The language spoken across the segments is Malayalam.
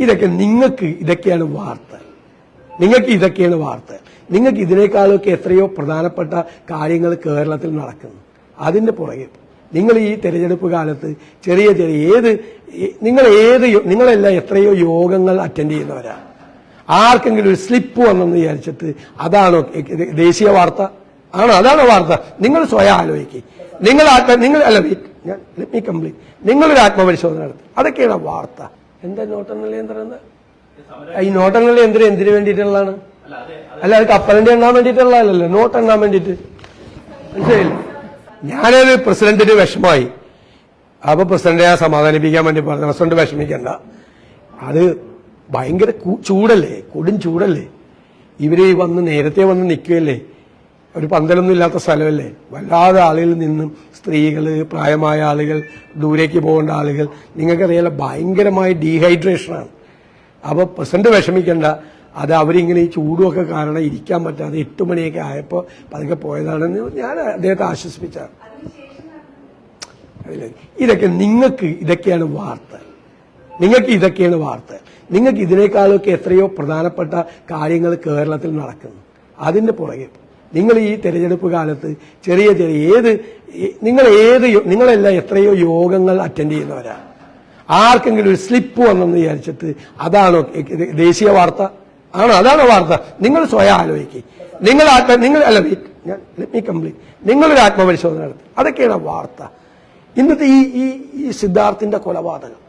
ഇതൊക്കെ നിങ്ങൾക്ക് ഇതൊക്കെയാണ് വാർത്ത. നിങ്ങൾക്ക് ഇതൊക്കെയാണ് വാർത്ത. നിങ്ങൾക്ക് ഇതിനേക്കാളൊക്കെ എത്രയോ പ്രധാനപ്പെട്ട കാര്യങ്ങൾ കേരളത്തിൽ നടക്കുന്നു. അതിന്റെ പുറകെ നിങ്ങൾ ഈ തെരഞ്ഞെടുപ്പ് കാലത്ത് ചെറിയ ചെറിയ ഏത് നിങ്ങൾ ഏത് നിങ്ങളെല്ലാം എത്രയോ യോഗങ്ങൾ അറ്റൻഡ് ചെയ്യുന്നവരാ. ആർക്കെങ്കിലും ഒരു സ്ലിപ്പ് വന്നെന്ന് വിചാരിച്ചിട്ട് അതാണോ ദേശീയ വാർത്ത? ആണോ? അതാണ് വാർത്ത? നിങ്ങൾ സ്വയം ആലോചിക്കുക നിങ്ങൾ ആത്മ നിങ്ങൾ അല്ല ഞാൻ കംപ്ലീറ്റ് നിങ്ങളൊരു ആത്മപരിശോധന നടത്തി. അതൊക്കെയാണ് വാർത്ത. എന്താ നോട്ടെന്നല്ലേ എന്താ ഈ നോട്ടെണ്ണ യന്ത്രം എന്തിനു വേണ്ടിയിട്ടുള്ളതാണ്? അല്ല അത് കപ്പലിന്റെ എണ്ണാൻ വേണ്ടിയിട്ടുള്ളതല്ലല്ലോ നോട്ട് എണ്ണാൻ വേണ്ടിയിട്ട്. മനസ്സിലായില്ലേ? ഞാനൊരു പ്രസിഡന്റിന് വിഷമമായി. അപ്പൊ പ്രസിഡന്റിനെ സമാധാനിപ്പിക്കാൻ വേണ്ടി പറഞ്ഞു പ്രസിഡന്റ് വിഷമിക്കണ്ട. അത് ഭയങ്കര ചൂടല്ലേ കൊടും ചൂടല്ലേ. ഇവർ വന്ന് നേരത്തെ വന്ന് നിൽക്കുകയല്ലേ. ഒരു പന്തലൊന്നും ഇല്ലാത്ത സ്ഥലമല്ലേ? വല്ലാതെ ആളുകളിൽ നിന്നും സ്ത്രീകൾ പ്രായമായ ആളുകൾ ദൂരേക്ക് പോകേണ്ട ആളുകൾ നിങ്ങൾക്കറിയാലോ ഭയങ്കരമായ ഡീഹൈഡ്രേഷനാണ്. അപ്പോൾ പ്രസന്റ് വിഷമിക്കേണ്ട. അത് അവരിങ്ങനെ ഈ ചൂടുമൊക്കെ കാരണം ഇരിക്കാൻ പറ്റാതെ എട്ട് മണിയൊക്കെ ആയപ്പോൾ പതുക്കെ പോയതാണെന്ന് ഞാൻ അദ്ദേഹത്തെ ആശ്വസിപ്പിച്ചാണ് ഇതൊക്കെ നിങ്ങൾക്ക് ഇതൊക്കെയാണ് വാർത്ത. നിങ്ങൾക്ക് ഇതൊക്കെയാണ് വാർത്ത. നിങ്ങൾക്ക് ഇതിനേക്കാളൊക്കെ എത്രയോ പ്രധാനപ്പെട്ട കാര്യങ്ങൾ കേരളത്തിൽ നടക്കുന്നു. അതിന്റെ പുറകെ നിങ്ങൾ ഈ തെരഞ്ഞെടുപ്പ് കാലത്ത് ചെറിയ ചെറിയ ഏത് നിങ്ങൾ ഏത് നിങ്ങളെല്ലാം എത്രയോ യോഗങ്ങൾ അറ്റൻഡ് ചെയ്യുന്നവരാ. ആർക്കെങ്കിലും ഒരു സ്ലിപ്പ് വന്നെന്ന് വിചാരിച്ചിട്ട് അതാണോ ദേശീയ വാർത്ത? ആണോ? അതാണ് വാർത്ത? നിങ്ങൾ സ്വയം ആലോചിക്കുക നിങ്ങൾ ആത്മ നിങ്ങൾ അല്ല ഞാൻ മീ കംപ്ലീറ്റ് നിങ്ങളൊരു ആത്മപരിശോധന നടത്തി. അതൊക്കെയാണ് വാർത്ത. ഇന്നത്തെ ഈ ഈ ഈ സിദ്ധാർത്ഥിന്റെ കൊലപാതകം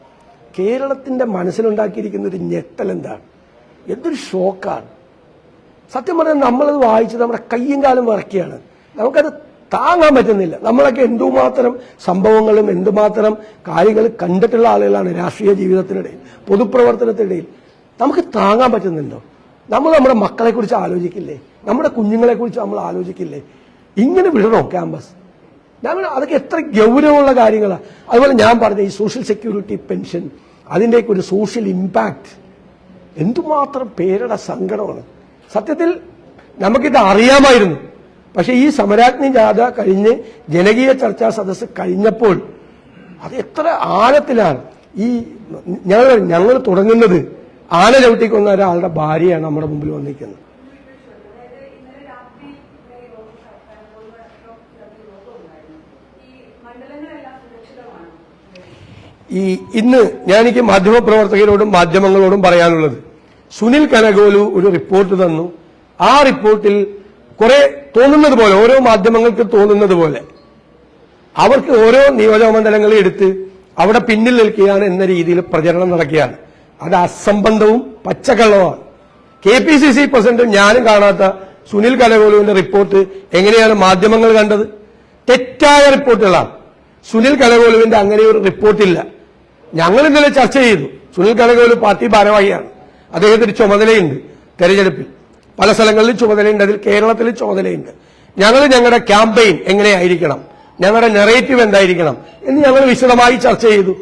കേരളത്തിന്റെ മനസ്സിലുണ്ടാക്കിയിരിക്കുന്ന ഒരു ഞെട്ടൽ എന്താണ്? എന്തൊരു ഷോക്കാണ് സത്യം പറഞ്ഞാൽ നമ്മളത് വായിച്ച് നമ്മുടെ കയ്യും കാലം വിറക്കുകയാണ് നമുക്കത് താങ്ങാൻ പറ്റുന്നില്ല. നമ്മളൊക്കെ എന്തുമാത്രം സംഭവങ്ങളും എന്തുമാത്രം കാര്യങ്ങൾ കണ്ടിട്ടുള്ള ആളുകളാണ് രാഷ്ട്രീയ ജീവിതത്തിനിടയിൽ പൊതുപ്രവർത്തനത്തിനിടയിൽ. നമുക്ക് താങ്ങാൻ പറ്റുന്നുണ്ടോ? നമ്മൾ നമ്മുടെ മക്കളെ കുറിച്ച് ആലോചിക്കില്ലേ? നമ്മുടെ കുഞ്ഞുങ്ങളെ കുറിച്ച് നമ്മൾ ആലോചിക്കില്ലേ? ഇങ്ങനെ വിടണോ ക്യാമ്പസ്? ഞാൻ അതൊക്കെ എത്ര ഗൗരവമുള്ള കാര്യങ്ങളാണ് അതുപോലെ ഞാൻ പറഞ്ഞ ഈ സോഷ്യൽ സെക്യൂരിറ്റി പെൻഷൻ അതിന്റെയൊക്കെ ഒരു സോഷ്യൽ ഇമ്പാക്റ്റ് എന്തുമാത്രം പേരുടെ സങ്കടമാണ്. സത്യത്തിൽ നമുക്കിത് അറിയാമായിരുന്നു. പക്ഷെ ഈ സമരാഗ്നി ജാഥ കഴിഞ്ഞ് ജനകീയ ചർച്ചാ സദസ്സ് കഴിഞ്ഞപ്പോൾ അത് എത്ര ആഴത്തിലാണ് ഈ ഞങ്ങൾ ഞങ്ങൾ തുടങ്ങുന്നത്. ആന ചവിട്ടിക്കൊന്ന ഒരാളുടെ ഭാര്യയാണ് നമ്മുടെ മുമ്പിൽ വന്നിരിക്കുന്നത്. ഈ ഇന്ന് ഞാൻ എനിക്ക് മാധ്യമപ്രവർത്തകരോടും മാധ്യമങ്ങളോടും പറയാനുള്ളത് സുനിൽ കനകോലു ഒരു റിപ്പോർട്ട് തന്നു. ആ റിപ്പോർട്ടിൽ കുറെ തോന്നുന്നത് പോലെ ഓരോ മാധ്യമങ്ങൾക്ക് തോന്നുന്നത് പോലെ അവർക്ക് ഓരോ നിയോജക മണ്ഡലങ്ങളെ എടുത്ത് അവിടെ പിന്നിൽ നിൽക്കുകയാണ് എന്ന രീതിയിൽ പ്രചരണം നടക്കുകയാണ്. അത് അസംബന്ധവും പച്ചക്കള്ളവുമാണ്. കെ പി സി സി പ്രസിഡന്റും ഞാനും കാണാത്ത സുനിൽ കലകോലുവിന്റെ റിപ്പോർട്ട് എങ്ങനെയാണ് മാധ്യമങ്ങൾ കണ്ടത്? തെറ്റായ റിപ്പോർട്ടുകളാണ്. സുനിൽ കലകോലുവിന്റെ അങ്ങനെ ഒരു റിപ്പോർട്ടില്ല. ഞങ്ങൾ ഇന്നലെ ചർച്ച ചെയ്തു. സുനിൽ കലകോലു പാർട്ടി ഭാരവാഹിയാണ്. അദ്ദേഹത്തിന് ചുമതലയുണ്ട് തെരഞ്ഞെടുപ്പിൽ. പല സ്ഥലങ്ങളിൽ ചുമതലയുണ്ട്. അതിൽ കേരളത്തിൽ ചുമതലയുണ്ട്. ഞങ്ങൾ ഞങ്ങളുടെ ക്യാമ്പയിൻ എങ്ങനെയായിരിക്കണം? ഞങ്ങളുടെ നെറേറ്റീവ് എന്തായിരിക്കണം? എന്ന് ഞങ്ങൾ വിശദമായി ചർച്ച ചെയ്തു.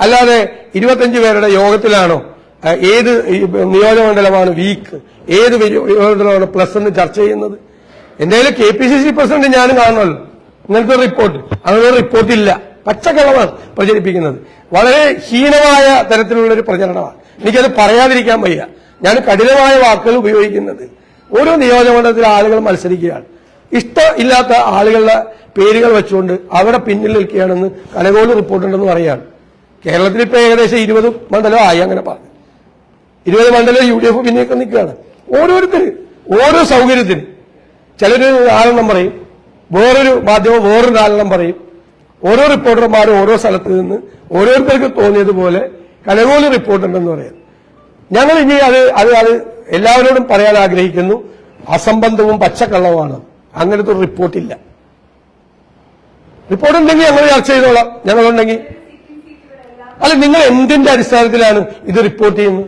അല്ലാതെ ഇരുപത്തഞ്ച് പേരുടെ യോഗത്തിലാണോ ഏത് നിയോജകമണ്ഡലമാണ് വീക്ക് ഏത് നിയോജകമണ്ഡലമാണ് പ്ലസ് എന്ന് ചർച്ച ചെയ്യുന്നത്? എന്തായാലും K P C C president ഞാനും കാണണമല്ലോ ഇങ്ങനത്തെ റിപ്പോർട്ട് അങ്ങനെ റിപ്പോർട്ടില്ല പച്ചക്കളവാണ് പ്രചരിപ്പിക്കുന്നത്. വളരെ ഹീനമായ തരത്തിലുള്ള ഒരു പ്രചരണമാണ്. എനിക്കത് പറയാതിരിക്കാൻ വയ്യ. ഞാൻ കഠിനമായ വാക്കുകൾ ഉപയോഗിക്കുന്നത്. ഓരോ നിയോജകമണ്ഡലത്തിലെ ആളുകൾ മത്സരിക്കുകയാണ്. ഇഷ്ടമില്ലാത്ത ആളുകളുടെ പേരുകൾ വെച്ചുകൊണ്ട് അവരുടെ പിന്നിൽ നിൽക്കുകയാണെന്ന് കലകോട് റിപ്പോർട്ടുണ്ടെന്ന് പറയാണ്. കേരളത്തിൽ ഇപ്പോൾ ഏകദേശം ഇരുപത് ആയി അങ്ങനെ പറഞ്ഞു. ഇരുപത് മണ്ഡലം യു ഡി എഫ് പിന്നെയൊക്കെ നിൽക്കുകയാണ്. ഓരോരുത്തര് ഓരോ സൗകര്യത്തിന്. ചിലര് നാലെണ്ണം പറയും. വേറൊരു മാധ്യമം വേറൊരു നാലെണ്ണം പറയും. ഓരോ റിപ്പോർട്ടർമാരും ഓരോ സ്ഥലത്ത് നിന്ന് ഓരോരുത്തർക്ക് തോന്നിയതുപോലെ കലകോൽ റിപ്പോർട്ടുണ്ടെന്ന് പറയാം. ഞങ്ങൾ ഇനി അത് അത് അത് എല്ലാവരോടും പറയാൻ ആഗ്രഹിക്കുന്നു. അസംബന്ധവും പച്ചക്കള്ളവുമാണ്. അങ്ങനത്തെ ഒരു റിപ്പോർട്ടില്ല. റിപ്പോർട്ട് ഉണ്ടെങ്കിൽ ഞങ്ങൾ ചർച്ച ചെയ്തോളാം. ഞങ്ങളുണ്ടെങ്കിൽ അല്ല നിങ്ങൾ എന്തിന്റെ അടിസ്ഥാനത്തിലാണ് ഇത് റിപ്പോർട്ട് ചെയ്യുന്നത്?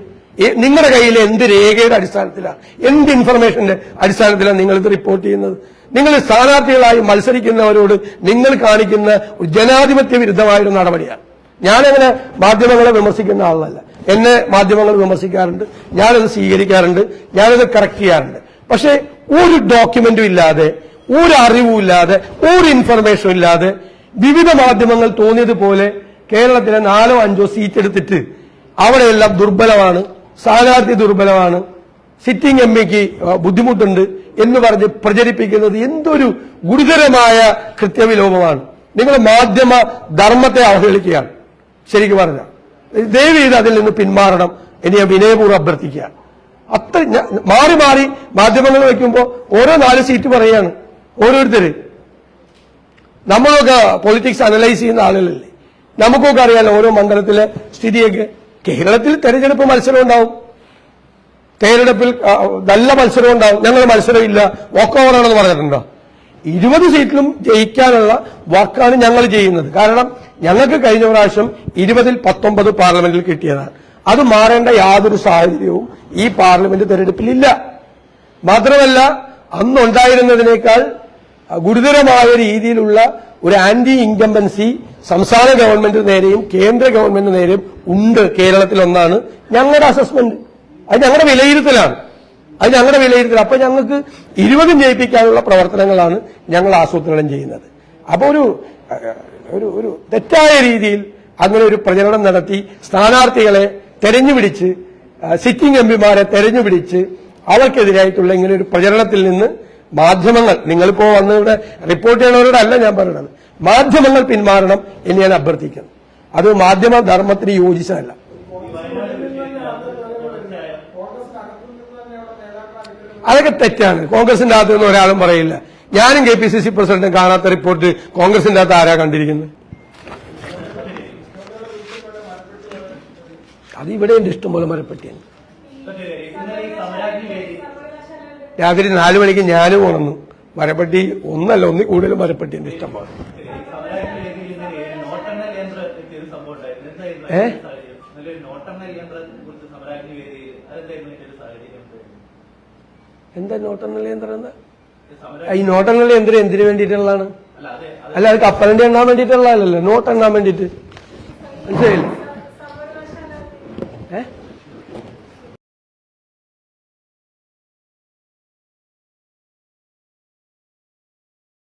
നിങ്ങളുടെ കയ്യിൽ എന്ത് രേഖയുടെ അടിസ്ഥാനത്തിലാണ്? എന്ത് ഇൻഫർമേഷന്റെ അടിസ്ഥാനത്തിലാണ് നിങ്ങൾ ഇത് റിപ്പോർട്ട് ചെയ്യുന്നത്? നിങ്ങൾ സ്ഥാനാർത്ഥികളായി മത്സരിക്കുന്നവരോട് നിങ്ങൾ കാണിക്കുന്ന ജനാധിപത്യ വിരുദ്ധമായൊരു നടപടിയാണ്. ഞാനങ്ങനെ മാധ്യമങ്ങളെ വിമർശിക്കുന്ന ആളല്ല. എന്നെ മാധ്യമങ്ങൾ വിമർശിക്കാറുണ്ട്. ഞാനത് സ്വീകരിക്കാറുണ്ട്. ഞാനത് കറക്റ്റ് ചെയ്യാറുണ്ട്. പക്ഷേ ഒരു ഡോക്യുമെന്റും ഇല്ലാതെ ഒരു അറിവും ഇല്ലാതെ ഒരു ഇൻഫർമേഷനും ഇല്ലാതെ വിവിധ മാധ്യമങ്ങൾ തോന്നിയതുപോലെ കേരളത്തിലെ നാലോ അഞ്ചോ സീറ്റ് എടുത്തിട്ട് അവിടെയെല്ലാം ദുർബലമാണ് സ്ഥാനാർത്ഥി ദുർബലമാണ് സിറ്റിംഗ് എം പിക്ക് ബുദ്ധിമുട്ടുണ്ട് എന്ന് പറഞ്ഞ് പ്രചരിപ്പിക്കുന്നത് എന്തൊരു ഗുരുതരമായ കൃത്യവിലോപമാണ്. നിങ്ങൾ മാധ്യമ ധർമ്മത്തെ അവഹേളിക്കുകയാണ്. ശരിക്കും പറഞ്ഞ. ദയവ് ചെയ്ത് അതിൽ നിന്ന് പിന്മാറണം. എന്ന് ഞാൻ വിനയപൂർവം അഭ്യർത്ഥിക്കുക. അത്ര മാറി മാറി മാധ്യമങ്ങൾ വയ്ക്കുമ്പോൾ ഓരോ നാല് സീറ്റ് പറയുകയാണ് ഓരോരുത്തര്. നമ്മളൊക്കെ പൊളിറ്റിക്സ് അനലൈസ് ചെയ്യുന്ന ആളുകളല്ലേ? നമുക്കൊക്കെ അറിയാലോ ഓരോ മണ്ഡലത്തിലെ സ്ഥിതിയൊക്കെ. കേരളത്തിൽ തെരഞ്ഞെടുപ്പ് മത്സരം ഉണ്ടാവും. തെരഞ്ഞെടുപ്പിൽ നല്ല മത്സരം ഉണ്ടാവും. ഞങ്ങൾ മത്സരമില്ല വോക്ക് ഓവറാണെന്ന് പറഞ്ഞിട്ടുണ്ടോ? ഇരുപത് സീറ്റിലും ജയിക്കാനുള്ള വർക്കാണ് ഞങ്ങൾ ചെയ്യുന്നത്. കാരണം ഞങ്ങൾക്ക് കഴിഞ്ഞ പ്രാവശ്യം ഇരുപതിൽ പത്തൊമ്പത് പാർലമെന്റിൽ കിട്ടിയതാണ്. അത് മാറേണ്ട യാതൊരു സാഹചര്യവും ഈ പാർലമെന്റ് തെരഞ്ഞെടുപ്പിലില്ല. മാത്രമല്ല അന്നുണ്ടായിരുന്നതിനേക്കാൾ ഗുരുതരമായ രീതിയിലുള്ള ഒരു ആന്റി ഇൻകംബൻസി സംസ്ഥാന ഗവൺമെന്റ് നേരെയും കേന്ദ്ര ഗവൺമെന്റ് നേരെയും ഉണ്ട് കേരളത്തിൽ ഒന്നാണ് ഞങ്ങളുടെ അസസ്മെന്റ് അത് ഞങ്ങളുടെ വിലയിരുത്തലാണ്. അത് ഞങ്ങളുടെ വിലയിരുത്തൽ. അപ്പൊ ഞങ്ങൾക്ക് ഇരുപതും ജയിപ്പിക്കാനുള്ള പ്രവർത്തനങ്ങളാണ് ഞങ്ങൾ ആസൂത്രണം ചെയ്യുന്നത്. അപ്പോൾ ഒരു ഒരു ഒരു തെറ്റായ രീതിയിൽ അങ്ങനെ ഒരു പ്രചരണം നടത്തി സ്ഥാനാർത്ഥികളെ തെരഞ്ഞുപിടിച്ച് സിറ്റിംഗ് എംപിമാരെ തെരഞ്ഞുപിടിച്ച് അവർക്കെതിരായിട്ടുള്ള ഇങ്ങനെ ഒരു പ്രചരണത്തിൽ നിന്ന് മാധ്യമങ്ങൾ നിങ്ങളിപ്പോ വന്ന ഇവിടെ റിപ്പോർട്ട് ചെയ്യണവരോടല്ല ഞാൻ പറയുന്നത് മാധ്യമങ്ങൾ പിന്മാറണം എന്ന് ഞാൻ അഭ്യർത്ഥിക്കുന്നു. അത് മാധ്യമ ധർമ്മത്തിന് യോജിച്ചതല്ല. അതൊക്കെ തെറ്റാണ്. കോൺഗ്രസിന്റെ അകത്ത് നിന്ന് ഒരാളും പറയില്ല. ഞാനും കെ പി സി സി പ്രസിഡന്റും കാണാത്ത റിപ്പോർട്ട് കോൺഗ്രസിന്റെ അകത്ത് ആരാ കണ്ടിരിക്കുന്നത്? അത് ഇവിടെ ഉണ്ട് ഇഷ്ടംപോലെ മരപ്പെട്ടിയാണ്. രാത്രി നാലു മണിക്ക് ഞാനും ഉണർന്നു. മരപ്പെട്ടി ഒന്നല്ല ഒന്നിൽ കൂടുതൽ മരപ്പെട്ടിയുണ്ട് ഇഷ്ടംപോലെ നോട്ടെണ്ണ എന്താ നോട്ടെണ്ണൽ യന്ത്രം എന്താ? ഈ നോട്ടെണ്ണൽ യന്ത്രം എന്തിനു വേണ്ടിയിട്ടുള്ളതാണ്? അല്ല അതെ അല്ല അത് കപ്പലിന്റെ എണ്ണാൻ വേണ്ടിയിട്ടുള്ളതല്ലോ നോട്ട് എണ്ണാൻ വേണ്ടിയിട്ട്. മനസ്സിലായില്ലേ?